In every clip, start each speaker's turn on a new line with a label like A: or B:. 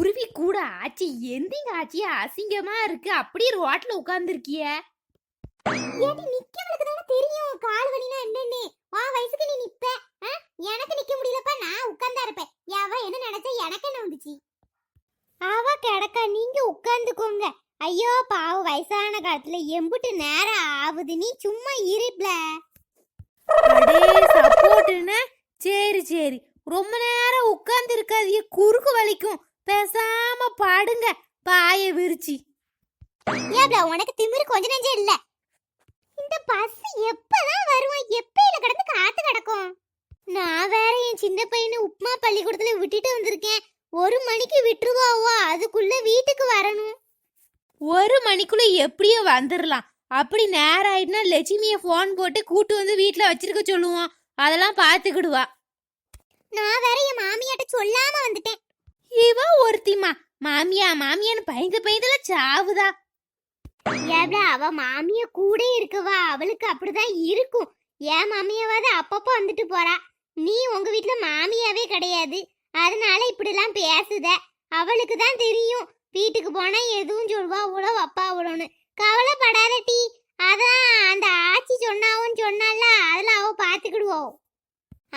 A: குருவி கூட ஆச்சி எந்திங்க ஆச்சி அசிங்கமா இருக்கு. அப்படியே ரோட்ல உட்கார்ந்துருக்கிய.
B: ஏடி நிக்கவளுக்கு தானே தெரியும் கால் வலினா என்னன்னு. வா வயசுக்கு நீ நிப்ப? எனக்கு நிக்க முடியலப்பா நான் உட்கார்ந்தா இருப்பேன். அவ என்ன நினைச்சா எனக்கு என்ன வந்துச்சு? அவ கிடக்கா நீங்க உட்கார்ந்துக்கோங்க. ஐயோ பாவ வயசான காலத்துல எம்புட்டு நேரம் ஆகுது நீ சும்மா இருப்ல
A: சரி சரி. ரொம்ப நேரம் உட்கார்ந்து இருக்காதீங்க குறுக்கு வலிக்கும். பேசாம பாடுங்க. பாய விரிச்சு.
B: ஏப்ல உனக்கு திமிரு கொஞ்ச நெஞ்சம் இல்ல. இந்த பஸ் எப்பதான் வருவோம் எப்பயில கிடந்து காத்து கிடக்கும்? நான் வேற என் சின்ன பையனை உப்புமா பள்ளிக்கூடத்துல விட்டுட்டு வந்திருக்கேன். ஒரு மணிக்கு விட்டுருவாவோ? அதுக்குள்ள வீட்டுக்கு வரணும்.
A: ஒரு மணிக்குள்ள எப்படியோ வந்துடலாம் அப்படி நேரம் ஆயிட்டுனா லட்சுமிய ஃபோன் போட்டு கூட்டு வந்து வீட்ல வச்சிருக்க சொல்லுவோம் அதெல்லாம் பாத்துக்கிடுவா
B: நான் வேற என் மாமியாட்ட சொல்லாம வந்துட்டேன்.
A: இவ ஒருத்திமா மாமியா மாமியான்னு பயந்து பயந்துல சாவுதா.
B: ஏப்ல அவ மாமிய கூட இருக்கவா. அவளுக்கு அப்படிதான் இருக்கும். என் மாமியாவது அப்பப்போ வந்துட்டு போறா. நீ உங்க வீட்ல மாமியாவே கிடையாது. அதனால இப்படிலாம் பேசுத. அவளுக்கு தான் தெரியும். வீட்டுக்கு போனா எதுவும் சொல்வா உழவு அப்பா உழவுன்னு கவலைப்படாத டீ. அதான் அந்த ஆச்சி சொன்னாவும் சொன்னால அதெல்லாம் அவ பாத்துக்கிடுவோம்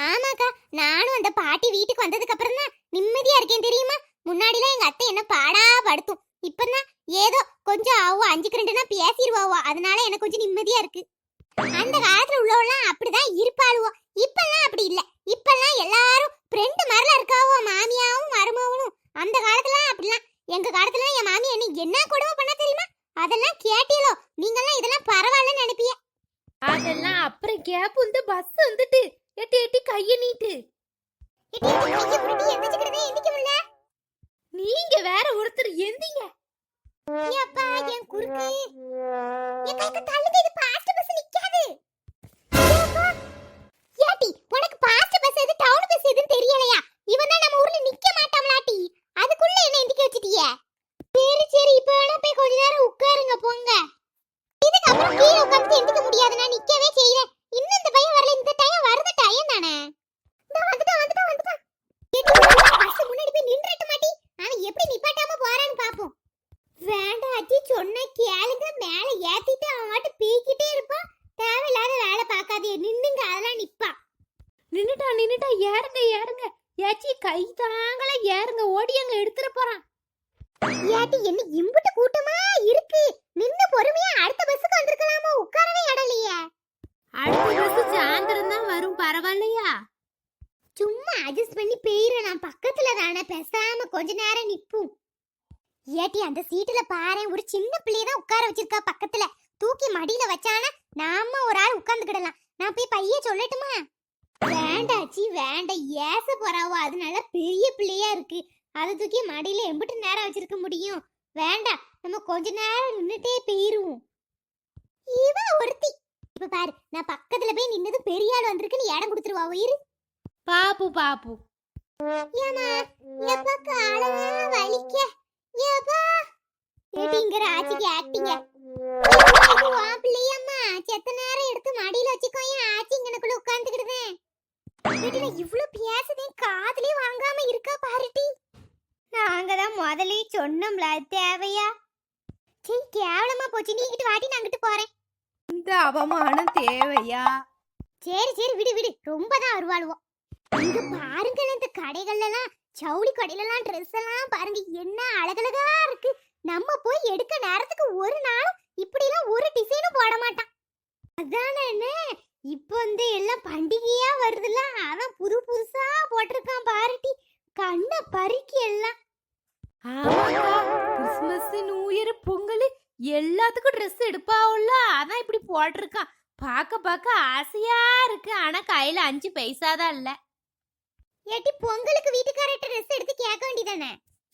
B: ஆமாக்கா நானும் அந்த பாட்டி வீட்டுக்கு வந்ததுக்கு அப்புறம் தான் நிம்மதியா இருக்கேன் தெரியுமா? முன்னாடிலாம் எங்க அத்தை என்ன பாடா படுத்தும். இப்பதான் ஏதோ கொஞ்சம் ஆவோ அஞ்சுக்கு ரெண்டுனா பேசிடுவாவோ அதனால எனக்கு கொஞ்சம் நிம்மதியா இருக்கு. அந்த காலத்துல உள்ளவெல்லாம் அப்படிதான் இருப்பாளுவோ. இப்பெல்லாம் அப்படி இல்ல. இப்பெல்லாம் எல்லாரும் ஃப்ரெண்டு மாதிரிலாம் இருக்காவோ மாமியாவும் மருமவனும் அந்த காலத்துல அப்படிலாம். எங்க காலத்துல என் மாமி என்ன என்ன கொடுமை பண்ண தெரியுமா? அதெல்லாம் கேட்டீங்களோ நீங்கெல்லாம் இதெல்லாம் பரவாயில்லன்னு நினைப்பிய.
A: அதெல்லாம் அப்புறம் கேப் வந்து பஸ் வந்துட்டு. எட்டி எட்டி கைய நீட்டு. நீங்க வேற ஒருத்தர் எந்திங்க
B: ஏப்பா என் குறுக்கு என் கைக்கு தள்ளுங்க இது பாஸ்ட் பஸ் நிக்காது ஏப்பா ஏட்டி உனக்கு பாஸ்ட் பஸ் எது டவுன் பஸ் எதுன்னு தெரியலையா இவன் தான் நம்ம ஊர்ல நிக்க மாட்டாமலாட்டி அதுக்குள்ள என்ன எந்திக்க வச்சிட்டியே சரி சரி இப்ப வேணா போய் கொஞ்ச நேரம் உட்காருங்க போங்க இதுக்கு அப்புறம் கீழே உட்கார்ந்து எந்திக்க முடியாது நான் நிக்கவே செய்யறேன் இன்னும் இந்த பையன் வரல இந்த டைம் வருத டைம் தானே இந்த வந்துட்டான் வந்துட்டான் வந்துட்டான் பஸ் முன்னாடி போய் நின்றுட்ட மாட்டி அவன் எப்படி நிப்பாட்டாம போறான்னு பாப்போம் வேண்டாம் அச்சி சொன்ன கேளுங்க மேல ஏத்திட்டு அவன் வாட்டு பீக்கிட்டே இருப்பான் தேவையில்லாத வேலை பார்க்காதே நின்னுங்க அதெல்லாம் நிப்பா
A: நின்னுட்டா நின்னுட்டா ஏறுங்க ஏறுங்க ஏச்சி கை தாங்கள ஏறுங்க ஓடி அங்க எடுத்துட போறான்
B: ஏட்டி என்ன இம்புட்டு கூட்டமா இருக்கு நின்னு பொறுமையா அடுத்த பஸ்ஸுக்கு வந்திருக்கலாமோ உட்காரவே இடலையே
A: அடுத்த பஸ் சாயந்தரம் தான் வரும் பரவாயில்லையா
B: சும்மா அட்ஜஸ்ட் பண்ணி பெய்ற நான் பக்கத்துல தானே பேசாம கொஞ்ச நேரம் நிப்போம் ஏட்டி அந்த சீட்டுல பாரேன் ஒரு சின்ன பிள்ளைய தான் உட்கார வச்சிருக்கா பக்கத்துல. தூக்கி மடியில வச்சானா நாம ஒரு ஆள் உட்கார்ந்துக்கிடலாம். நான் போய் பைய சொல்லட்டுமா? வேண்டாச்சி வேண்டாம் ஏச போறாவோ அதனால பெரிய பிள்ளையா இருக்கு. அதை தூக்கி மடியில எம்பிட்டு நேரம் வச்சிருக்க முடியும். வேண்டாம் நம்ம கொஞ்ச நேரம் நின்னுட்டே போயிருவோம். இவ ஒருத்தி. இப்ப பாரு நான் பக்கத்துல போய் நின்னது பெரிய ஆள் வந்திருக்குன்னு இடம் கொடுத்துருவா இரு.
A: பாப்பு பாப்பு.
B: ஏமா எப்பா காலெல்லாம் வலிக்க. ஏட்டிங்கிற ஆச்சிக்கு ஆக்டிங்க பிள்ளையம்மா செத்த நேரம் எடுத்து மடியில வச்சுக்கோ. ஏன் ஆச்சி இங்கனக்குள்ள வீட்டுல இவ்ளோ பேசுதே. காதுலயே வாங்காம இருக்கா பாருட்டி நாங்க தான் முதலே சொன்னோம்ல அது தேவையா? சரி கேவலமா போச்சு. நீ இங்கிட்டு வாட்டி நான் அங்கிட்டு போறேன்.
A: இந்த அவமானம் தேவையா?
B: சரி சரி விடு விடு. ரொம்ப தான் வருவாளுவோம் இங்க பாருங்க இந்த கடைகள்ல எல்லாம் ஜவுளி கடையிலலாம் ட்ரெஸ் எல்லாம் பாருங்க என்ன அழகழகா இருக்கு. நம்ம போய் எடுக்க நேரத்துக்கு ஒரு நாளும் இப்படி எல்லாம் ஒரு டிசைனும் போட மாட்டான். அதானே என்ன? இப்போ வந்து எல்லாம் பண்டிகையா வருதுல்ல அதான் புது புதுசா போட்டிருக்கான் பாருட்டி கண்ணை பறிக்கி எல்லாம்.
A: கிறிஸ்மஸ் நியூ இயர் பொங்கல் எல்லாத்துக்கும் ட்ரெஸ் எடுப்பாவுல்ல அதான் இப்படி போட்டிருக்கான். பார்க்க பார்க்க ஆசையா இருக்கு. ஆனா கையில அஞ்சு பைசா தான் இல்லை.
B: ஏட்டி பொங்கலுக்கு வீட்டுக்காரர்கிட்ட ட்ரெஸ் எடுத்து கேட்க வேண்டியதானே?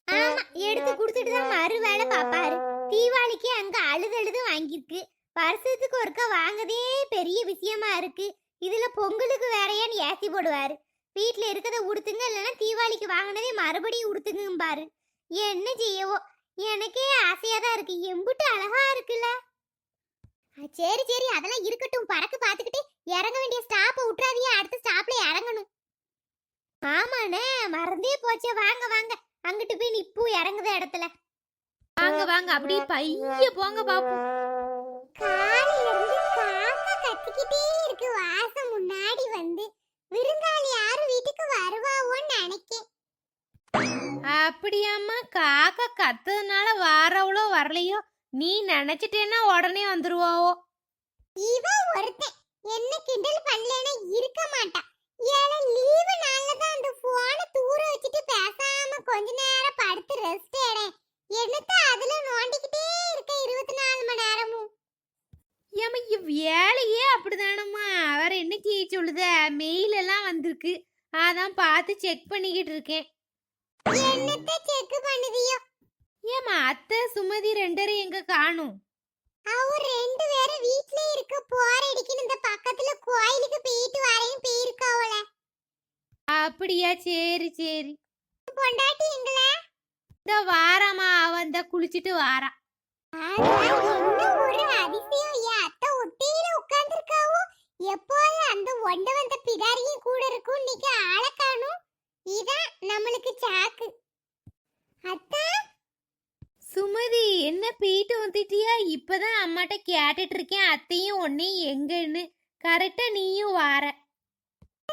B: ஆமா எடுத்து கொடுத்துட்டு தான் மறு வேலை பாப்பாரு. தீபாவளிக்கு அங்க அழுது அழுது வாங்கியிருக்கு. வருஷத்துக்கு ஒருக்கா வாங்கதே பெரிய விஷயமா இருக்கு. இதுல பொங்கலுக்கு வேறையான்னு ஏசி போடுவாரு. வீட்டுல இருக்கத உடுத்துங்க இல்லைன்னா தீபாவளிக்கு வாங்கினதே மறுபடியும் உடுத்துங்க பாரு. என்ன செய்யவோ? எனக்கே ஆசையா தான் இருக்கு. எம்புட்டு அழகா இருக்குல்ல. சரி சரி. அதெல்லாம் இருக்கட்டும். பறக்க பார்த்துக்கிட்டு இறங்க வேண்டிய ஸ்டாப்பை விட்டுறாதீங்க. அடுத்த ஸ்டாப்ல இறங்கணும். ஆமாண்ணே மறந்தே போச்சே. வாங்க வாங்க. அங்கிட்டு போய் நிப்பு இறங்குத இடத்துல.
A: வாங்க வாங்க. அப்படியே பைய போங்க பாப்போம்.
B: காலையில இருந்து காக்கா கத்திக்கிட்டே இருக்கு. வாசம் முன்னாடி வந்து விருந்தாளி யாரும் வீட்டுக்கு வருவாவோன்னு நினைக்கேன்.
A: அப்படியாம்மா. காக்கா கத்ததுனால வாரவளோ வரலையோ? நீ நினைச்சிட்டேன்னா உடனே வந்துருவாவோ?
B: இவ ஒருத்தன். என்ன கிண்டல் பண்ணலன்னா இருக்க மாட்டான் ஏல லீவு நாள்ல தான் அந்த போனை தூர வச்சுட்டு பேசாம கொஞ்ச நேரம் படுத்து ரெஸ்ட் எடு. என்னத்த அதுல நோண்டிக்கிட்டே இருக்க இருபத்தி நாலு மணி நேரமும்.
A: இவ் வேலையே அப்படிதானம்மா. வேற என்ன செய்ய சொல்லுத? மெயில் எல்லாம் வந்திருக்கு. அதான் பார்த்து செக் பண்ணிக்கிட்டு இருக்கேன்.
B: என்னத்த செக் பண்ணுதியோ?
A: ஏம்மா அத்தை சுமதி ரெண்டரும் எங்க காணும்?
B: அவ ரெண்டு பேரும் வீட்ல இருக்க போரடிக்குன்னு இந்த பக்கத்துல கோயிலுக்கு போயிட்டு வரேன் போயிருக்காவல
A: அப்படியா? சரி சரி.
B: பொண்டாட்டி எங்கள?
A: இந்த வாராமா அவன் இந்த குளிச்சுட்டு வாரா.
B: ஒரு அதிசயம். என் அத்தை ஒத்தையில உட்கார்ந்திருக்காவோ? எப்போது அந்த ஒண்ட வந்த பிடாரியும் கூட இருக்கும் இன்னைக்கு ஆளை காணும்? இதான் நம்மளுக்கு சாக்கு. அத்தா?
A: சுமதி என்ன போயிட்டு வந்துட்டியா இப்பதான் அம்மாட்ட கேட்டுட்டு இருக்கேன் அத்தையும் உன்னையும் எங்கன்னு. கரெக்டா நீயும் வார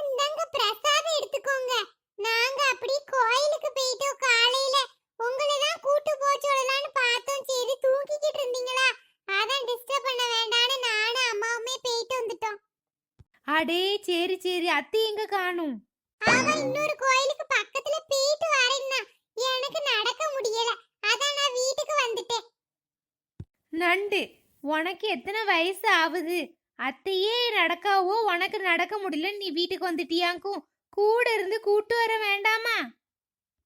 B: இந்தாங்க பிரசாதம் எடுத்துக்கோங்க. நாங்க அப்படி கோயிலுக்கு போயிட்டோம் காலையில உங்களை தான் கூட்டு போக சொல்லலாம்னு பார்த்தோம். சரி தூங்கிக்கிட்டு இருந்தீங்களா? அதான் டிஸ்டர்ப் பண்ண வேண்டாம்னு நானும் அம்மாவுமே போயிட்டு வந்துட்டோம்.
A: அடே சரி சரி. அத்தை எங்க காணும்?
B: அவ இன்னொரு கோயிலுக்கு பக்கத்துல போயிட்டு வரேன்னா எனக்கு நடக்க முடியல. அதான் நான் வீட்டுக்கு வந்துட்டேன்.
A: நண்டு உனக்கு எத்தனை வயசு ஆகுது அத்தையே நடக்காவோ? உனக்கு நடக்க முடியல நீ வீட்டுக்கு வந்துட்டியாக்கும் கூட இருந்து கூட்டு வர வேண்டாமா?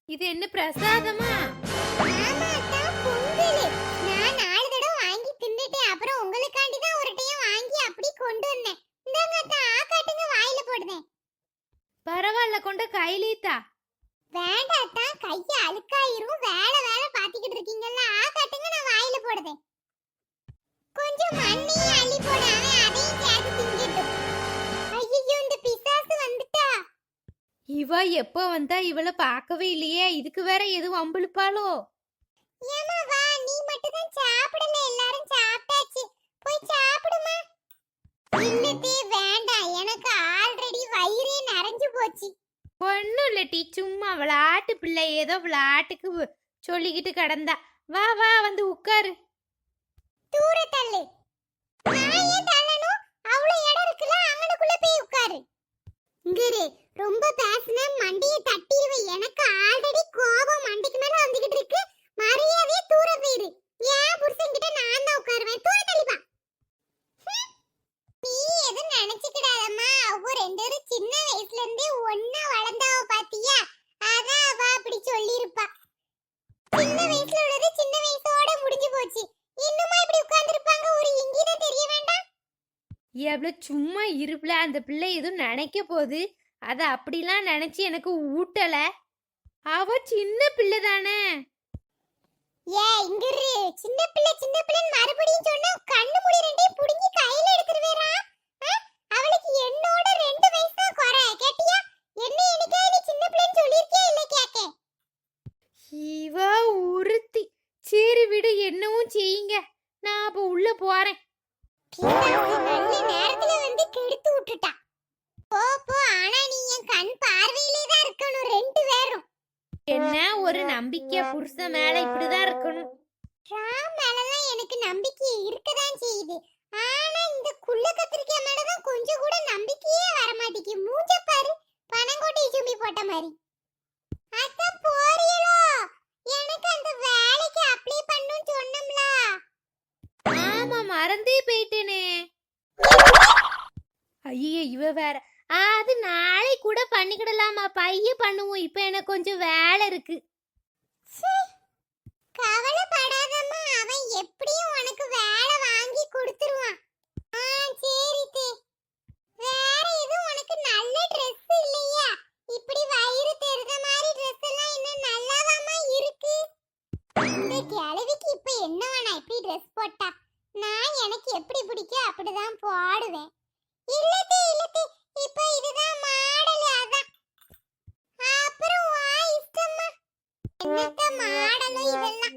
A: இது என்ன பிரசாதமா?
B: அப்புறம் உங்களுக்காண்டி தான் ஒரு டைம் வாங்கி அப்படி கொண்டு வந்தேன். இந்தாங்க அத்தா ஆக்காட்டுங்க வாயில போடுதேன்.
A: பரவாயில்ல கொண்டு கையிலேத்தா
B: வேண்டாம் அத்தா கைய அழுக்காயிரும். வேலை வேலை பாத்திக்கிட்டு இருக்கீங்கல்ல ஆக்காட்டுங்க நான் வாயில போடுதேன். கொஞ்சம் மண்ணையும்
A: இவ எப்போ வந்தா இவளை பார்க்கவே இல்லையே? இதுக்கு வேற எதுவும் வம்பிழுப்பாளோ
B: ஏமா வா நீ மட்டும் தான் சாப்பிடல எல்லாரும் சாப்பிட்டாச்சு. போய் சாப்பிடுமா. வேண்டாம். எனக்கு ஆல்ரெடி வயிறே நிறைஞ்சு போச்சு.
A: ஒன்றும் இல்லட்டி சும்மா விளையாட்டு பிள்ளை. ஏதோ விளையாட்டுக்கு வ- சொல்லிக்கிட்டு கிடந்தா. வா வா வந்து உட்காரு.
B: தூர தள்ளு நான் ஏன் தள்ளணும்? இடம் இருக்குல்ல அங்கனுக்குள்ள போய் உட்காரு. இங்கரு ரொம்ப பேசுன மண்டியை தட்டிடுவேன் எனக்கு ஆல்ரெடி கோபம் மண்டிக்கு மேல வந்துகிட்டு இருக்கு மரியாதையே தூர போயிரு ஏன் புருஷன் கிட்ட நான் தான் உட்காருவேன் தூர தள்ளிப்பா நீ எதுவும் நினைச்சுக்கிடாதம்மா அவ ரெண்டு பேரும் சின்ன வயசுல இருந்தே ஒன்னா வளர்ந்தாவ பாத்தியா அதான் அவ அப்படி சொல்லியிருப்பா சின்ன வயசுல உள்ளது சின்ன வயசோட முடிஞ்சு போச்சு இன்னுமா இப்படி உட்கார்ந்திருப்பாங்க ஒரு இங்கிதம் தெரிய வேண்டாம்
A: எவ்வளோ சும்மா இருப்புல. அந்த பிள்ளை எதுவும் நினைக்க போகுது. அதை அப்படிலாம் நினைச்சு எனக்கு ஊட்டல. அவ சின்ன பிள்ளை தானே.
B: ஏ இங்க இரு சின்ன பிள்ளை சின்ன பிள்ளைன்னு மறுபடியும் சொன்னா கண்ணு முடி ரெண்டையும் புடுங்கி கையில எடுத்துருவேரா அவளுக்கு என்னோட ரெண்டு வயசு தான் குறை. கேட்டியா? என்ன என்னைக்கா நீ சின்ன பிள்ளைன்னு சொல்லிருக்கியா இல்ல கேக்க?
A: இவ உறுத்தி சரி விடு என்னவும் செய்யுங்க. நான் அப்போ உள்ள போறேன்.
B: நல்ல விட்டுட்டா போ போ. ஆனா நீ என் கண் பார்வையிலே தான் இருக்கணும் ரெண்டு பேரும்.
A: என்ன? ஒரு நம்பிக்கை புருஷன் மேல இப்படிதான் இருக்கணும்.
B: ராம் மேலலாம் எனக்கு நம்பிக்கை இருக்கதான் செய்யுது. ஆனா இந்த குள்ள கத்திரிக்காய் மேலதான் கொஞ்சம் கூட நம்பிக்கையே வர மாட்டேங்குது மூஞ்ச பாரு. பனங்கோட்டை சும்பி போட்ட மாதிரி. அத்த போறீங்களோ எனக்கு அந்த வேலைக்கு அப்ளை பண்ணனும் சொன்னோம்ல.
A: ஆமா மறந்தே போயிட்டேனே. ஐயோ இவ வேற. அது நாளை கூட பண்ணிக்கிடலாமா? பைய பண்ணுவோம். இப்போ எனக்கு கொஞ்சம் வேலை இருக்கு.
B: கவலைப்படாதம்மா. அவன் எப்படியும் உனக்கு வேலை வாங்கி கொடுத்துருவான். ஆ சரி தே. வேற எதுவும் உனக்கு நல்ல ட்ரெஸ் இல்லையா? இப்படி வயிறு தெரிஞ்ச மாதிரி ட்ரெஸ் எல்லாம் இன்னும் நல்லாவாமா இருக்கு. இந்த கிழவிக்கு இப்ப என்ன வேணா இப்படி ட்ரெஸ் போட்டா? நான் எனக்கு எப்படி பிடிக்க அப்படிதான் போடுவேன். இல்லத்தே இல்லத்தே. ಇವೆಲ್ಲ